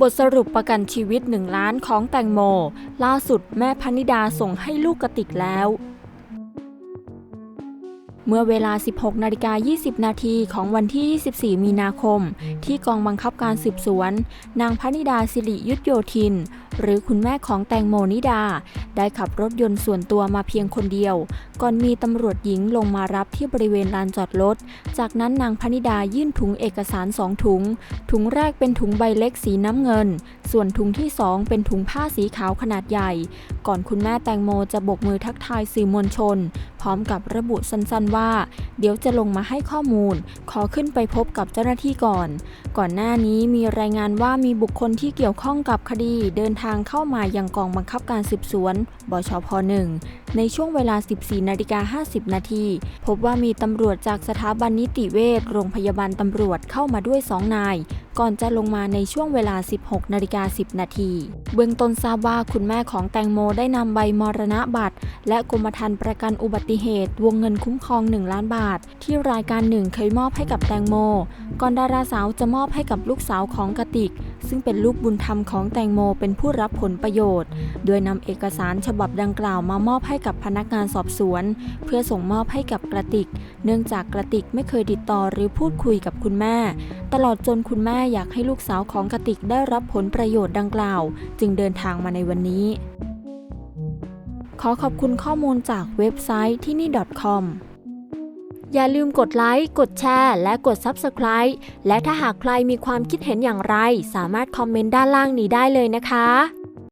บทสรุปประกันชีวิต 1 ล้านของแตงโม ล่าสุดแม่พนิดาส่งให้ลูกกระติกแล้ว เมื่อเวลา 16นาฬิกา20 นาทีของวันที่ 24 มีนาคม ที่กองบังคับการสืบสวน นางพนิดาสิริยุทธโยธิน หรือคุณแม่ของแตงโมนิดา ได้ขับรถยนต์ส่วนตัวมาเพียงคนเดียว ก่อนมีตำรวจหญิงลงมารับที่บริเวณลานจอดรถ จากนั้นนางพนิดายื่นถุงเอกสารสองถุง ถุงแรกเป็นถุงใบเล็กสีน้ำเงิน ส่วนถุงที่สองเป็นถุงผ้าสีขาวขนาดใหญ่ ก่อนคุณแม่แตงโมจะโบกมือทักทายสื่อมวลชน พร้อมกับระบุสั้นๆว่า เดี๋ยวจะลงมาให้ข้อมูล ขอขึ้นไปพบกับเจ้าหน้าที่ก่อน ก่อนหน้านี้มีรายงานว่ามีบุคคลที่เกี่ยวข้องกับคดี เดินทางเข้ามายังกองบังคับการสืบสวน บชพ1 ในช่วงเวลา 14นาฬิกา50 นาที พบว่ามีตำรวจจากสถาบันนิติเวชโรงพยาบาลตำรวจเข้ามาด้วย 2 นาย ก่อนจะลงมาในช่วงเวลา 16นาฬิกา10 นาที เบื้องต้นทราบว่าคุณแม่ของแตงโมได้นำใบมรณะบัตร และกรมธรรม์ประกันอุบัติเหตุ วงเงินคุ้มครอง 1 ล้านบาท ที่รายการหนึ่งเคยมอบให้กับแตงโม ก่อนดาราสาวจะมอบให้กับลูกสาวของกติก ซึ่งเป็นลูกบุญธรรมของแตงโมเป็นผู้รับผลประโยชน์ โดยนำเอกสารฉบับดังกล่าวมามอบให้กับพนักงานสอบสวน เพื่อส่งมอบให้กับกระติก เนื่องจากกระติกไม่เคยติดต่อหรือพูดคุยกับคุณแม่ ตลอดจนคุณแม่อยากให้ลูกสาวของกระติกได้รับผลประโยชน์ดังกล่าว จึงเดินทางมาในวันนี้ ขอขอบคุณข้อมูลจากเว็บไซต์ที่นี่ .com อย่าลืมกดไลค์ กดแชร์ และกด Subscribe และถ้าหากใครมีความคิดเห็นอย่างไร สามารถคอมเมนต์ด้านล่างนี้ได้เลยนะคะ